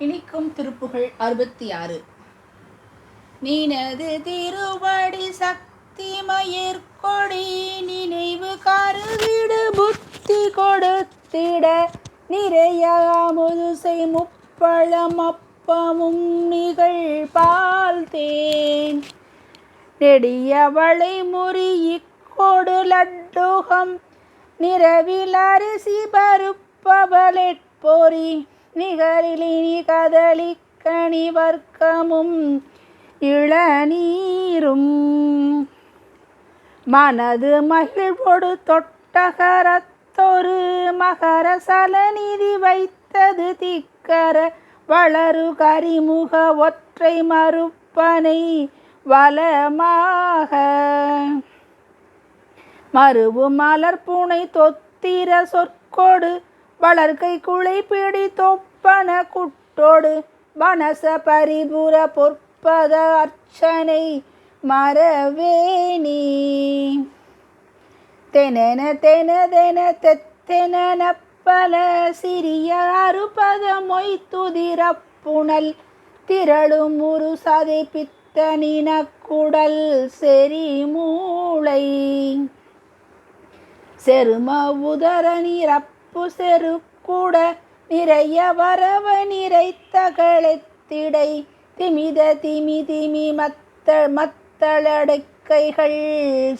இனிக்கும் திருப்புகள் அறுபத்தி ஆறு நீனது திருவடி சக்தி மயிர்கொடி நினைவு கருவிடு புத்தி கொடுத்திட நிறைய முதுசை முப்பழம் அப்பமும் நிகழ் பால் தேன் நெடியவளை முறியிக்கொடு லட்டுகம் நிறவில் அரிசி பருப்பவளெட்பொறி நிகரிலினி கதளி கனி வர்க்கமும் இளநீரும். மனது மகிழ்வொடு தொட்டகரத்தொரு மகர சலநிதி வைத்தது திக்கர வளரு கரிமுக ஒற்றை மறுப்பனை வளமாக மறுவு மலர் பூனை தொத்திர சொற்கொடு வளர்க்கை குளை பிடி தொப்பன குட்டோடு வனச பரிபுர பொற்பத அர்ச்சனை மரவேணி. தெனென தென தெத்தென பல சிறிய அறுபத மொய்த்துதிர புனல் திரளும் ஒரு சதை பித்தனின குடல் செறி மூளை. செரும உதர நிரப்ப செருக்குட நிறைய வரவ நிறைத்தகளத்திடை திமித திமி திமி மத்த மத்தளடுக்கைகள்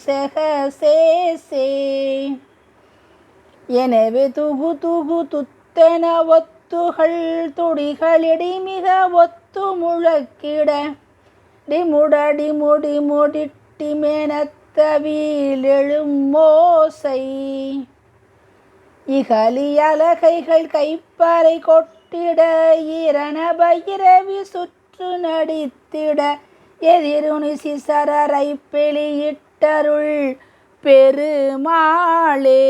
செக சேசே எனவே துகு துகு துத்தென ஒத்துகள் துடிகளிடி மிக ஒத்து முழக்கிட. டிமுட டிமுடி முடிட்டி மேனத்தவில் எழும் மோசை. இகலியலகைகள் கைப்பாறை கொட்டிட இரண பயிரவி சுற்று நடித்திட எதிருணி சிசரரை பெளியிட்டருள் பெருமாளே.